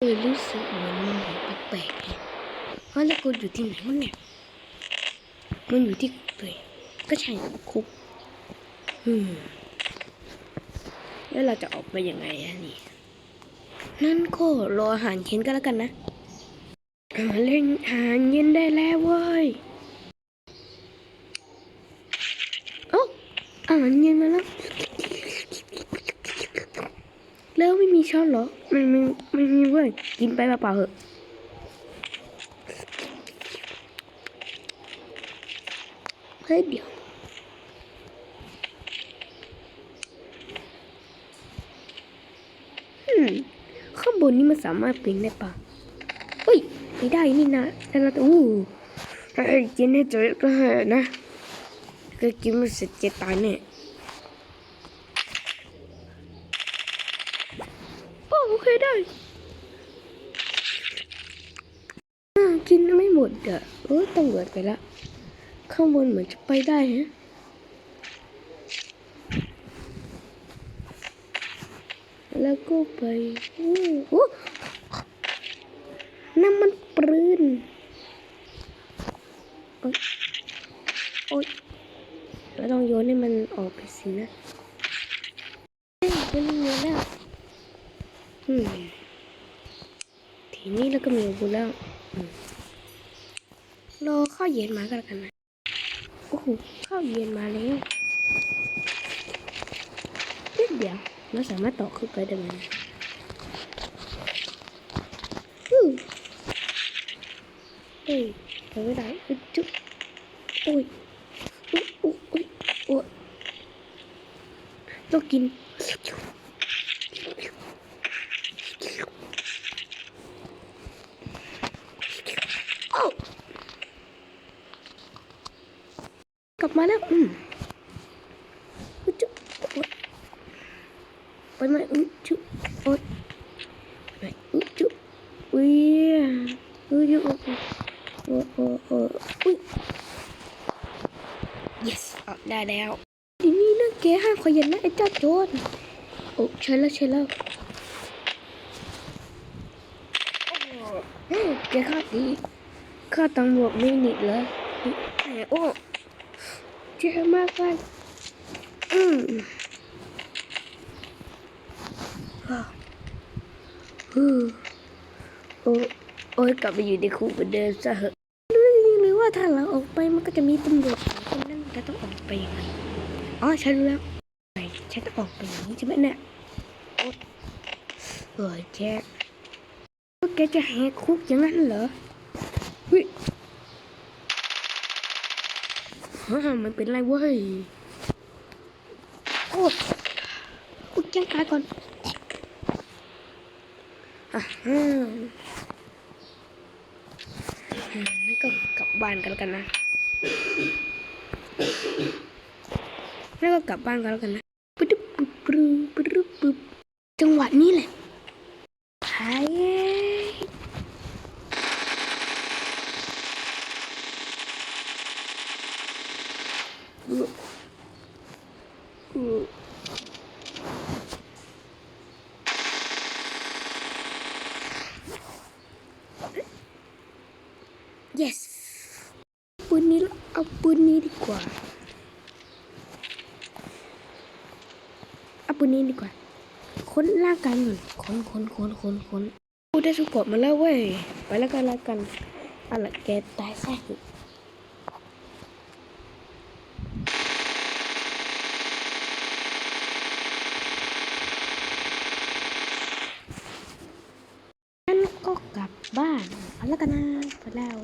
เออรู้สึกเหมือนมันแปลกๆไงเฮ้ยแล้วกูอยู่ที่ไหนวะเนี่ย มันอยู่ที่คุกเลยก็ใช่คุก อืม แล้วเราจะออกไปยังไงอะนี่ นั่นก็รออาหารเย็นก็แล้วกันนะอาหารเล่นอาหารเย็นได้แล้วเว้ยโอ้อาหารเย็นมาแล้ว แล้วไม่มีช้อนเหรอไม่มีไม่มีเว้ย กินไปเปล่าเหอะเฮ้ยเดี๋ยวอืมข้างบนนี่มันสามารถปีนได้ปะเฮ้ย ไม่ได้นี่นะ แต่เราต้องอู้ให้กินให้เจอก็เหอะนะก็กินไม่เสร็จจะตายแน่โโอเคได้กินไม่หมดอะเออต้องเบิดไปละ ข้างบนเหมือนจะไปได้ฮะแล้วก็ไปโอ้โหน้ำมันปรืนโอ๊ยโอ๊ยเราต้องโยนให้มันออกไปสินะเฮ้ยมันมีแล้ว ทีนี้เราก็มีอาวุธแล้วรอข้าวเย็นมากันแล้วกันนะโอ้โหข้าวเย็นมาแล้วเดี๋ยวเราสามารถต่อขึ้นไปได้ไหมอือเอ้ยทำไม่ได้จุ๊บโอ้ยโอุ๊ยอุ๊ยอุ๊ยโอ้ยต้องกิน โอ้กลับมาแล้วอืมอึดจุ๊บโอ๊ยไปไหมอึดจุ๊บโอ๊ยไปอึดจุ๊บอุ้ยอึดจุ๊บโอ้โอ้โอ้อุ้ย yes ออกได้แล้วทีนี้นะแกห้ามขยันนะไอ้เจ้าโจรโอ้ใช่แล้วใช่แล้วโอ้แกข้าดี ข้าตำรวจไม่หนีเลยแต่โอ้เจ็บมากเลยอืมอ้าฮู้โอ้โอ้ยกลับไปอยู่ในคุกเหมือนเดิมซะเหอะรู้หรือว่าถ้าเราออกไปมันก็จะมีตำรวจสองคนนั่นจะต้องออกไปยังไงอ๋อฉันรู้แล้วไปฉันต้องออกไปอย่างนี้ใช่ไหมเนี่ยโอ๊ยแจ็คแกจะแหกคุกอย่างนั้นเหรอ ฮ้ยฮ่ามันเป็นไรเว้ย โอ้โอ้ยแจ้งกายก่อนอะฮะอืมงั้นก็กลับบ้านกันแล้วกันนะงั้นก็กลับบ้านกันแล้วกันนะปึ๊ดปึ๊บปึ๊บปึ๊บปึ๊บจังหวะนี้แหละหาย yes ปืนนี้แล้วเอาปืนนี้ดีกว่าเอาปืนนี้ดีกว่า ค้นล่างกันก่อนค้นค้นค้นค้นค้นกูได้สุกดมาแล้วเว้ย ไปแล้วกันแล้วกันอะไรแกตายซะ แล้วกันนะไปแล้ว